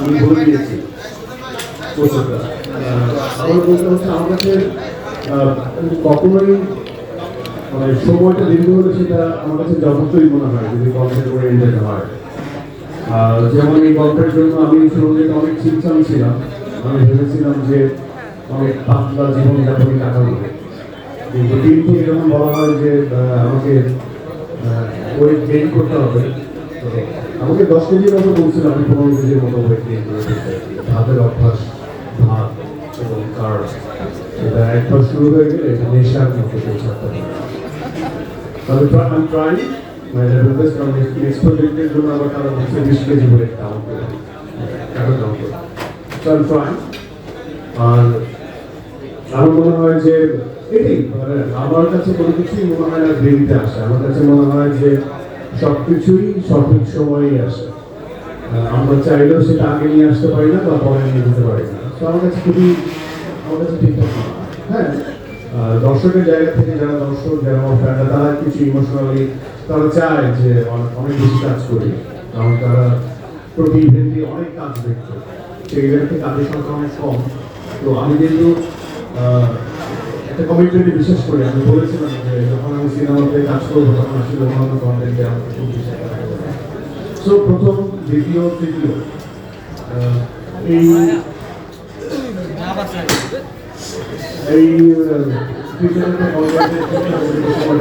আমি বলে দিয়েছি। আমার বলতে হচ্ছে, আমার কাছে কখনোই মানে সময়টা দীর্ঘ হলে সেটা আমার কাছে যথেষ্টই মনে হয় যদি গল্পের কন্টেন্ট ওরিয়েন্টেড হয়। যেমন এই গল্পের জন্য আমি সংগীত অনেক চিন্তাম ছিলাম। আমি ভেবেছিলাম যে অনেক পাতলা জীবনযাপনই কাটাবো। কিন্তু কিন্তু এরকম বলা হয় যে আমাকে ওয়েট গেইন করতে হবে। আমাকে দশ কেজির মতো বলছিল, আমি পনেরো কেজির মতো ওয়েট। ভাতের অভ্যাস, ভাত এবং কার্ড এটা একবার শুরু হয়ে গেলে এটা নেশার মতো ছাড়তে তবে আমি বেস্ট কারণ বিশ কেজি তো ট্রাই আর আমার মনে হয় যে মানে আমার কাছে কোনো কিছুই মনে হয় আসে। আমার কাছে মনে হয় যে সব কিছুই সঠিক সময়েই আসে। আমরা চাইলেও সেটা আগে নিয়ে আসতে পারি না বা পরে নিয়ে যেতে পারি না। তো আমার কাছে খুবই, আমার কাছে ঠিকঠাক হ্যাঁ। দর্শকের জায়গা থেকে যারা দর্শক, যারা আমার ফ্যানরা, তারা কিছু ইমোশনালি তারা চায় যে অনেক বেশি কাজ করি। কারণ তারা প্রতি ইভেন্টে অনেক কাজ দেখতো। সেই ইভেন্টে কাজের সংখ্যা অনেক কম। তো আমি একটা কমিটমেন্টে বিশ্বাস করি। আমি বলেছিলাম যে যখন আমি সিনেমাতে কাজ করব তখন আসলে অন্যান্য কন্টেন্টে আমাকে খুব বেশি কাজ করবে সো প্রথম দ্বিতীয় তৃতীয় এই এই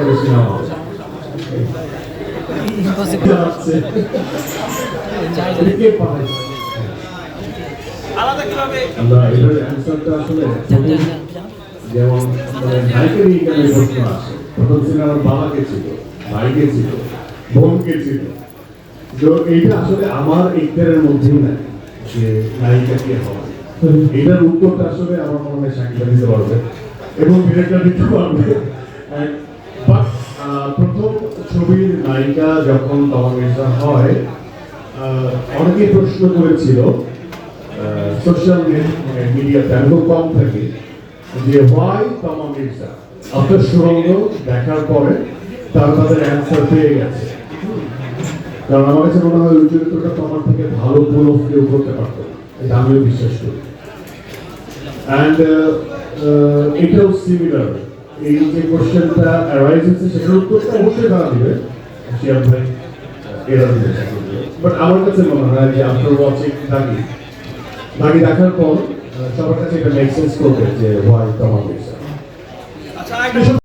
বেশি নেওয়া। আমরা এটার অ্যান্সারটা আসলে প্রথম যেমন মানে নিয়ে এখানে প্রশ্ন আসে? প্রথম ছিল আমার বাবাকে ছিল ভাইকে ছিল বোনকে ছিল। তো এইটা আসলে আমার ইখতিয়ারের মধ্যেই নাই যে নায়িকা কে হবে। এটার উত্তরটা আসলে আমার মনে হয় সাকিবা দিতে পারবে এবং ডিরেক্টর দিতে পারবে। প্রথম ছবির নায়িকা যখন মির্জা হয় আহ, অনেকেই প্রশ্ন করেছিল সোশ্যাল মিডিয়াতে আমি কম থাকি। যে হোয়াই তমা মির্জা আপনার সুরঙ্গ দেখার পরে তারা তাদের অ্যান্সার পেয়ে গেছে। কারণ আমার কাছে মনে হয় ওই চরিত্রটা তোমার থেকে ভালো কোনো কেউ করতে পারতো। এটা আমিও বিশ্বাস করি। অ্যান্ড এটাও সিমিলার এই যে কোশ্চেনটা অ্যারাইজ হচ্ছে, সেটার উত্তরটা অবশ্যই তারা দিবে। শিয়াব ভাই, এরা দিবে। বাট আমার কাছে মনে হয় যে আফটার ওয়াচিং থাকি বাকি দেখার পর সবার কাছে এটা মেক সেন্স করবে যে হোয়াই তোমার আচ্ছা